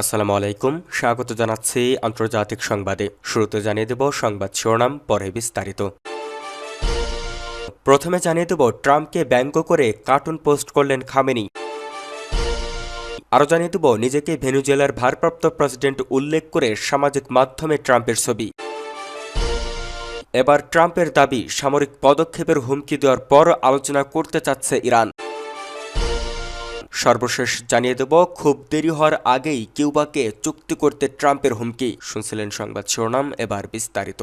আসসালামু আলাইকুম। স্বাগত জানাচ্ছি আন্তর্জাতিক সংবাদে। শুরুতে জানিয়ে দেব সংবাদ শিরোনাম, পরে বিস্তারিত। প্রথমে জানিয়ে দেব, ট্রাম্পকে ব্যঙ্গ করে কার্টুন পোস্ট করলেন খামেনি। আরও জানিয়ে দেব, নিজেকে ভেনুজুয়েলার ভারপ্রাপ্ত প্রেসিডেন্ট উল্লেখ করে সামাজিক মাধ্যমে ট্রাম্পের ছবি। এবার ট্রাম্পের দাবি, সামরিক পদক্ষেপের হুমকি দেওয়ার পর আলোচনা করতে চাচ্ছে ইরান। সর্বশেষ জানিয়ে দেব, খুব দেরি হওয়ার আগেই কিউবাকে চুক্তি করতে ট্রাম্পের হুমকি। শুনছিলেন সংবাদ শিরোনাম, এবার বিস্তারিত।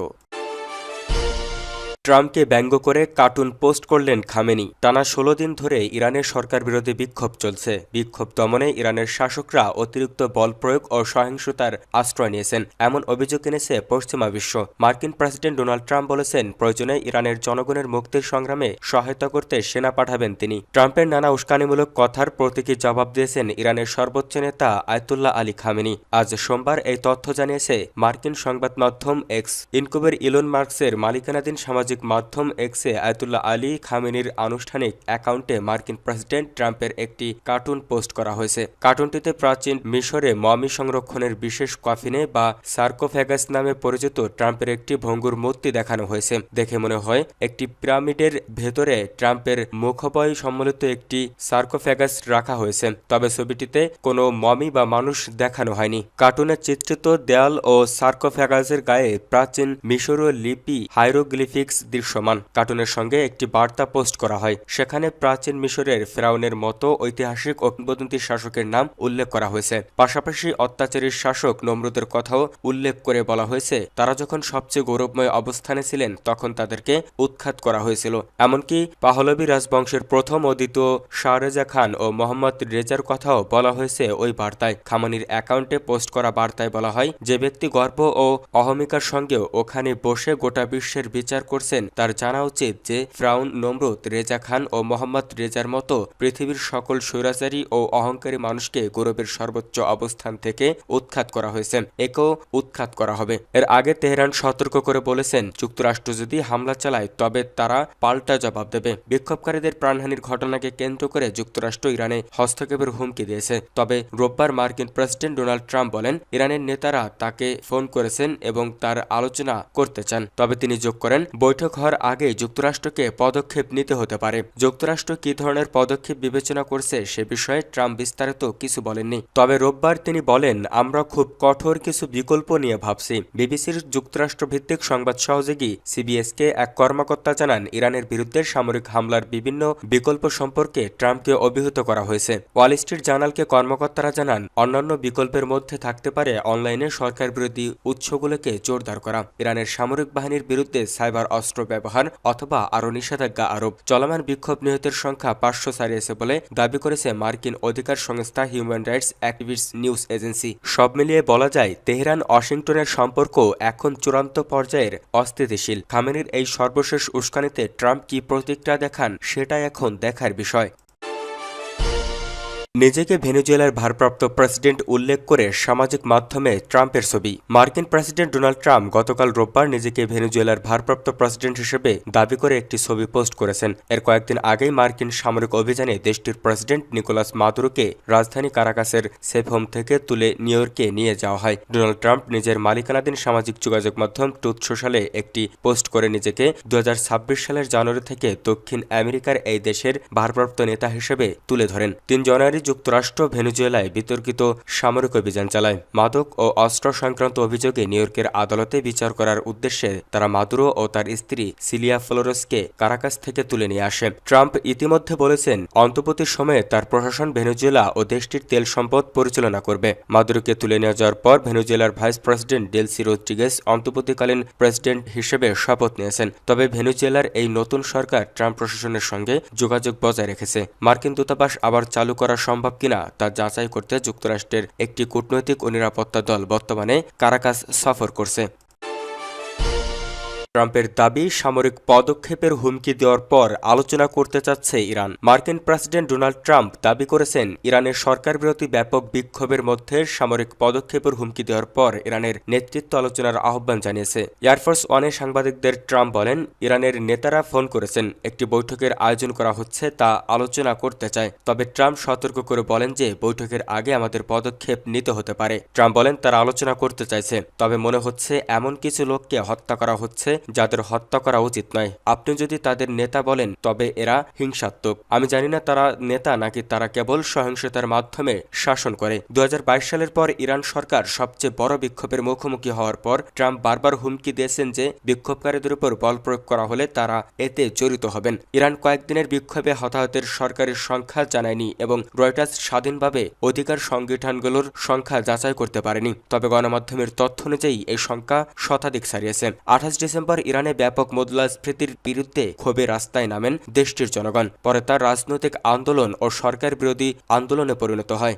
ট্রাম্পকে ব্যঙ্গ করে কার্টুন পোস্ট করলেন খামেনি। টানা ষোলো দিন ধরে ইরানের সরকার বিরোধী বিক্ষোভ চলছে। বিক্ষোভ দমনে ইরানের শাসকরা অতিরিক্ত বল প্রয়োগ ও সহিংসতার আশ্রয় নিয়েছেন। এমন অভিযোগ এনেছে পশ্চিমা বিশ্ব। মার্কিন প্রেসিডেন্ট ডোনাল্ড ট্রাম্প বলেছেন, প্রয়োজনে ইরানের জনগণের মুক্তির সংগ্রামে সহায়তা করতে সেনা পাঠাবেন তিনি। ট্রাম্পের নানা উস্কানিমূলক কথার প্রতীকী জবাব দিয়েছেন ইরানের সর্বোচ্চ নেতা আয়তুল্লাহ আলী খামেনি। আজ সোমবার এই তথ্য জানিয়েছে মার্কিন সংবাদ মাধ্যম এক্স। ইনকুবের ইলন মার্কসের মালিকানাধীন সামাজিক মাধ্যম এক্সে আয়তুল্লাহ আলী খামেনির আনুষ্ঠানিক অ্যাকাউন্টে মার্কিন প্রেসিডেন্ট ট্রাম্পের একটি কার্টুন পোস্ট করা হয়েছে। কার্টুনটিতে প্রাচীন মিশরে মমি সংরক্ষণের বিশেষ কফিনে বা সার্কোফ্যাগাস নামে পরিচিত ট্রাম্পের একটি ভঙ্গুর মূর্তি দেখানো হয়েছে। দেখে মনে হয়, একটি পিরামিডের ভেতরে ট্রাম্পের মুখবয় সম্বলিত একটি সার্কোফ্যাগাস রাখা হয়েছে, তবে ছবিটিতে কোনো মমি বা মানুষ দেখানো হয়নি। কার্টুনে চিত্রিত দেয়াল ও সার্কোফ্যাগাসের গায়ে প্রাচীন মিশরীয় লিপি হাইরোগ্লিফিক্স দৃশ্যমান। কার্টুনের সঙ্গে একটি বার্তা পোস্ট করা হয়। সেখানে প্রাচীন মিশরের ফেরাউনের মতো ঐতিহাসিক ও কিংবদন্তি শাসকের নাম উল্লেখ করা হয়েছে। পাশাপাশি অত্যাচারী শাসক নমরুদের কথাও উল্লেখ করে বলা হয়েছে। তারা যখন সবচেয়ে গৌরবময় অবস্থানে ছিলেন, তখন তাদেরকে উৎখাত করা হয়েছিল। এমনকি পাহলবী রাজবংশের প্রথম ও দ্বিতীয় শাহরেজা খান ও মোহাম্মদ রেজার কথাও বলা হয়েছে ওই বার্তায়। খামানির অ্যাকাউন্টে পোস্ট করা বার্তায় বলা হয় যে ব্যক্তি গর্ব ও অহমিকার সঙ্গেও ওখানে বসে গোটা বিশ্বের বিচার করছেন। তার জানা উচিত যে, ফ্রাউন নমরুদ, রেজা খান ও মোহাম্মদ রেজার মতো পৃথিবীর সকল স্বৈরাচারী ও অহংকারী মানুষকে গৌরবের সর্বোচ্চ অবস্থান থেকে উৎখাত করা হয়েছে। একেও উৎখাত করা হবে। এর আগে তেহরান সতর্ক করে বলেছেন, যুক্তরাষ্ট্র যদি হামলা চালায়, তবে তারা পাল্টা জবাব দেবে। বিক্ষোভকারীদের প্রাণহানির ঘটনাকে কেন্দ্র করে যুক্তরাষ্ট্র ইরানে হস্তক্ষেপের হুমকি দিয়েছে। তবে রোববার মার্কিন প্রেসিডেন্ট ডোনাল্ড ট্রাম্প বলেন, ইরানের নেতারা তাকে ফোন করেছেন এবং তার আলোচনা করতে চান। তবে তিনি যোগ করেন, বৈঠক হওয়ার আগে যুক্তরাষ্ট্রকে পদক্ষেপ নিতে হতে পারে। যুক্তরাষ্ট্র কি ধরনের পদক্ষেপ বিবেচনা করছে সে বিষয়ে ট্রাম্প বিস্তারিত কিছু বলেননি। তবে রোববার তিনি বলেন, আমরা খুব কঠোর কিছু বিকল্প নিয়ে ভাবছি। বিবিসির যুক্তরাষ্ট্র ভিত্তিক সংবাদ সহযোগী সিবিএসকে এক কর্মকর্তা জানান, ইরানের বিরুদ্ধে সামরিক হামলার বিভিন্ন বিকল্প সম্পর্কে ট্রাম্পকে অভিহিত করা হয়েছে। ওয়াল স্ট্রিট জার্নালকে কর্মকর্তারা জানান, অন্যান্য বিকল্পের মধ্যে থাকতে পারে অনলাইনে সরকার বিরোধী উৎসগুলোকে জোরদার করা। ইরানের সামরিক বাহিনীর বিরুদ্ধে সাইবার অস্ত্র ব্যবহার অথবা আরও নিষেধাজ্ঞা আরোপ। চলমান বিক্ষোভ নিহতের সংখ্যা পাঁচশো ছাড়িয়েছে বলে দাবি করেছে মার্কিন অধিকার সংস্থা human rights activist news agency. সব মিলিয়ে বলা যায়, তেহরান ওয়াশিংটনের সম্পর্ক এখন চূড়ান্ত পর্যায়ের অস্থিতিশীল। খামেনির এই সর্বশেষ উস্কানিতে ট্রাম্প কি প্রতিক্রিয়া দেখান সেটা এখন দেখার বিষয়। নিজেকে ভেনেজুয়েলার ভারপ্রাপ্ত প্রেসিডেন্ট উল্লেখ করে সামাজিক মাধ্যমে ট্রাম্পের ছবি। মার্কিন প্রেসিডেন্ট ডোনাল্ড ট্রাম্প গতকাল রোববার নিজেকে ভেনেজুয়েলার ভারপ্রাপ্ত প্রেসিডেন্ট হিসেবে দাবি করে একটি ছবি পোস্ট করেছেন। এর কয়েকদিন আগেই মার্কিন সামরিক অভিযানে দেশটির প্রেসিডেন্ট নিকোলাস মাদুরোকে রাজধানী কারাকাসের সেফ হোম থেকে তুলে নিউ ইয়র্কে নিয়ে যাওয়া হয়। ডোনাল্ড ট্রাম্প নিজের মালিকানাধীন সামাজিক যোগাযোগ মাধ্যম টুথ সোশ্যালে একটি পোস্ট করে নিজেকে দু হাজার ছাব্বিশ সালের জানুয়ারি থেকে দক্ষিণ আমেরিকার এই দেশের ভারপ্রাপ্ত নেতা হিসেবে তুলে ধরেন। তিন জানুয়ারি যুক্তরাষ্ট্র ভেনেজুয়েলায় বিতর্কিত সামরিক অভিযান চালায়। মাদক ও অস্ত্র সংক্রান্ত অভিযোগে নিউইয়র্কের আদালতে বিচার করার উদ্দেশ্যে তারা মাদুরো ও তার স্ত্রী সিলিয়া ফ্লোরেসকে কারাকাস থেকে তুলে নিয়ে আসে। ট্রাম্প ইতিমধ্যে বলেছেন অন্তপতি সময়ে তার প্রশাসন ভেনেজুয়েলা ও দেশটির তেল সম্পদ পরিচালনা করবে। মাদুরোকে তুলে নিয়ে যাওয়ার পর ভেনেজুয়েলার ভাইস প্রেসিডেন্ট ডেলসি রোদ্রিগেস অন্তর্বর্তীকালীন প্রেসিডেন্ট হিসেবে শপথ নিয়েছেন। তবে ভেনেজুয়েলার এই নতুন সরকার ট্রাম্প প্রশাসনের সঙ্গে যোগাযোগ বজায় রেখেছে। মার্কিন দূতাবাস আবার চালু করা সম্ভব কিনা তা যাচাই করতে যুক্তরাষ্ট্রের একটি কূটনৈতিক ও নিরাপত্তা দল বর্তমানে কারাকাস সফর করছে। ট্রাম্পের দাবি, সামরিক পদক্ষেপের হুমকি দেওয়ার পর আলোচনা করতে চাচ্ছে ইরান। মার্কিন প্রেসিডেন্ট ডোনাল্ড ট্রাম্প দাবি করেছেন, ইরানের সরকার বিরোধী ব্যাপক বিক্ষোভের মধ্যে সামরিক পদক্ষেপের হুমকি দেওয়ার পর ইরানের নেতৃত্ব আলোচনার আহ্বান জানিয়েছে। এয়ারফোর্স ওয়ানে সাংবাদিকদের ট্রাম্প বলেন, ইরানের নেতারা ফোন করেছেন, একটি বৈঠকের আয়োজন করা হচ্ছে তা আলোচনা করতে চায়। তবে ট্রাম্প সতর্ক করে বলেন যে, বৈঠকের আগে আমাদের পদক্ষেপ নিতে হতে পারে। ট্রাম্প বলেন, তারা আলোচনা করতে চাইছে, তবে মনে হচ্ছে এমন কিছু লোককে হত্যা করা হচ্ছে যাদের হত্যা করা উচিত নয়। আপনি যদি তাদের নেতা বলেন, তবে এরা হিংসাত্মক। আমি জানি না তারা নেতা নাকি তারা কেবল সহিংসতার মাধ্যমে শাসন করে। দু হাজার বাইশ সালের পর ইরান সরকার সবচেয়ে বড় বিক্ষোভের মুখোমুখি হওয়ার পর ট্রাম্প বারবার হুমকি দিয়েছেন যে বিক্ষোভকারীদের উপর বল প্রয়োগ করা হলে তারা এতে জড়িত হবেন। ইরান কয়েকদিনের বিক্ষোভে হতাহতের সরকারের সংখ্যা জানায়নি এবং রয়টার্স স্বাধীনভাবে অধিকার সংগঠনগুলোর সংখ্যা যাচাই করতে পারেনি। তবে গণমাধ্যমের তথ্য অনুযায়ী এই সংখ্যা শতাধিক ছাড়িয়েছে। আঠাশ ডিসেম্বর ইরানে ব্যাপক মুদ্রাস্ফীতির বিরুদ্ধে ক্ষোভে রাস্তায় নামেন দেশটির জনগণ। পরে তার রাজনৈতিক আন্দোলন ও সরকার বিরোধী আন্দোলনে পরিণত হয়।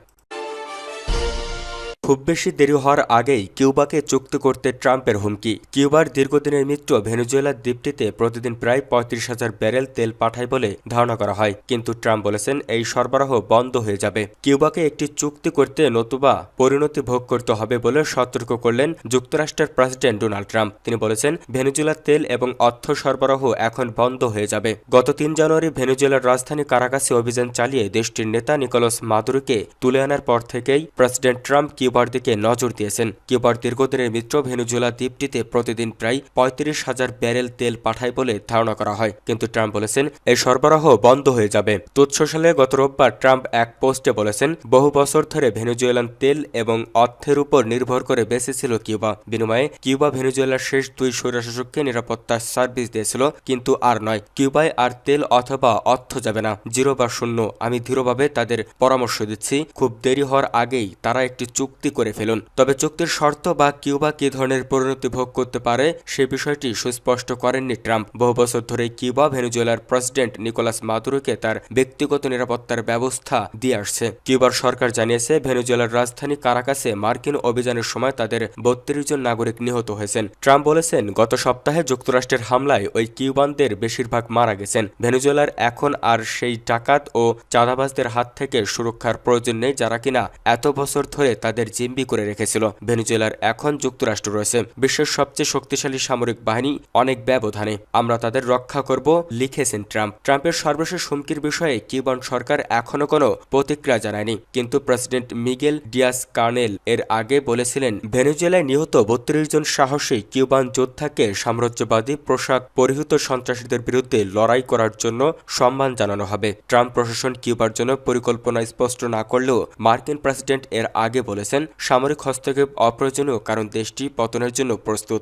খুব বেশি দেরি হওয়ার আগেই কিউবাকে চুক্তি করতে ট্রাম্পের হুমকি। কিউবার দীর্ঘদিনের মিত্র ভেনেজুয়েলার দ্বীপটিতে প্রতিদিন প্রায় পঁয়ত্রিশ হাজার ব্যারেল তেল পাঠায় বলে ধারণা করা হয়। কিন্তু ট্রাম্প বলেছেন এই সরবরাহ বন্ধ হয়ে যাবে। কিউবাকে একটি চুক্তি করতে নতুবা পরিণতি ভোগ করতে হবে বলে সতর্ক করলেন যুক্তরাষ্ট্রের প্রেসিডেন্ট ডোনাল্ড ট্রাম্প। তিনি বলেছেন, ভেনেজুয়েলার তেল এবং অর্থ সরবরাহ এখন বন্ধ হয়ে যাবে। গত তিন জানুয়ারি ভেনেজুয়েলার রাজধানী কারাকাসে অভিযান চালিয়ে দেশটির নেতা নিকোলাস মাদুরোকে তুলে আনার পর থেকেই প্রেসিডেন্ট ট্রাম্প কিউবা কিউবার দিকে নজর দিয়েছেন। কিউবার দীর্ঘদিনের মিত্র ভেনুজুয়েলা দ্বীপটিতে প্রতিদিন প্রায় পঁয়ত্রিশ হাজার ব্যারেল তেল পাঠায় বলে ধারণা করা হয়। কিন্তু ট্রাম্প বলেছেন, এই সরবরাহ বন্ধ হয়ে যাবে। তুচ্ছ সালে গত রোববার ট্রাম্প এক পোস্টে বলেছেন, বহু বছর ধরে ভেনুজুয়েলান তেল এবং অর্থের উপর নির্ভর করে বেঁচেছিল কিউবা। বিনিময়ে কিউবা ভেনুজুয়েলার শেষ দুই স্বৈরশাসককে নিরাপত্তা সার্ভিস দিয়েছিল, কিন্তু আর নয়। কিউবায় আর তেল অথবা অর্থ যাবে না। জিরো বা শূন্য। আমি দৃঢ়ভাবে তাদের পরামর্শ দিচ্ছি। খুব দেরি হওয়ার আগেই তারা একটি চুক্তি চুক্তি করে ফেলুন। তবে চুক্তির শর্ত বা কিউবা কি ধরনের পরিণতি ভোগ করতে পারে, সে বিষয়টি সুস্পষ্ট করেননি ট্রাম্প। বহু বছর ধরে কিউবা ভেনুজুয়েলার প্রেসিডেন্ট নিকোলাস মাদুরোকে তার ব্যক্তিগত নিরাপত্তার ব্যবস্থা দিয়ে আসছে। কিউবার সরকার জানিয়েছে, ভেনুজুয়েলার রাজধানী কারাকাসে মার্কিন অভিযানের সময় তাদের বত্রিশ জন নাগরিক নিহত হয়েছেন। ট্রাম্প বলেছেন, গত সপ্তাহে যুক্তরাষ্ট্রের হামলায় ওই কিউবানদের বেশিরভাগ মারা গেছেন। ভেনুজুয়েলার এখন আর সেই ডাকাত ও চাঁদাবাজদের হাত থেকে সুরক্ষার প্রয়োজন নেই, যারা কিনা এত বছর ধরে তাদের জিম্বি করে রেখেছিল। ভেনিজুয়েলার এখন যুক্তরাষ্ট্র রয়েছে বিশ্বের সবচেয়ে শক্তিশালী সামরিক বাহিনী, অনেক ব্যবধানে। আমরা তাদের রক্ষা করব, লিখেছেন ট্রাম্প। ট্রাম্পের সর্বশেষ হুমকির বিষয়ে কিউবান সরকার এখনও কোনো প্রতিক্রিয়া জানায়নি। কিন্তু প্রেসিডেন্ট মিগেল ডিয়াস কার্নেল এর আগে বলেছিলেন, ভেনেজুয়েলায় নিহত বত্রিশ জন সাহসী কিউবান যোদ্ধাকে সাম্রাজ্যবাদী পোশাক পরিহিত সন্ত্রাসীদের বিরুদ্ধে লড়াই করার জন্য সম্মান জানানো হবে। ট্রাম্প প্রশাসন কিউবার জন্য পরিকল্পনা স্পষ্ট না করলেও মার্কিন প্রেসিডেন্ট এর আগে বলেছেন সামরিক হস্তক্ষেপ অপ্রয়োজনীয় কারণ দেশটি পতনের জন্য প্রস্তুত।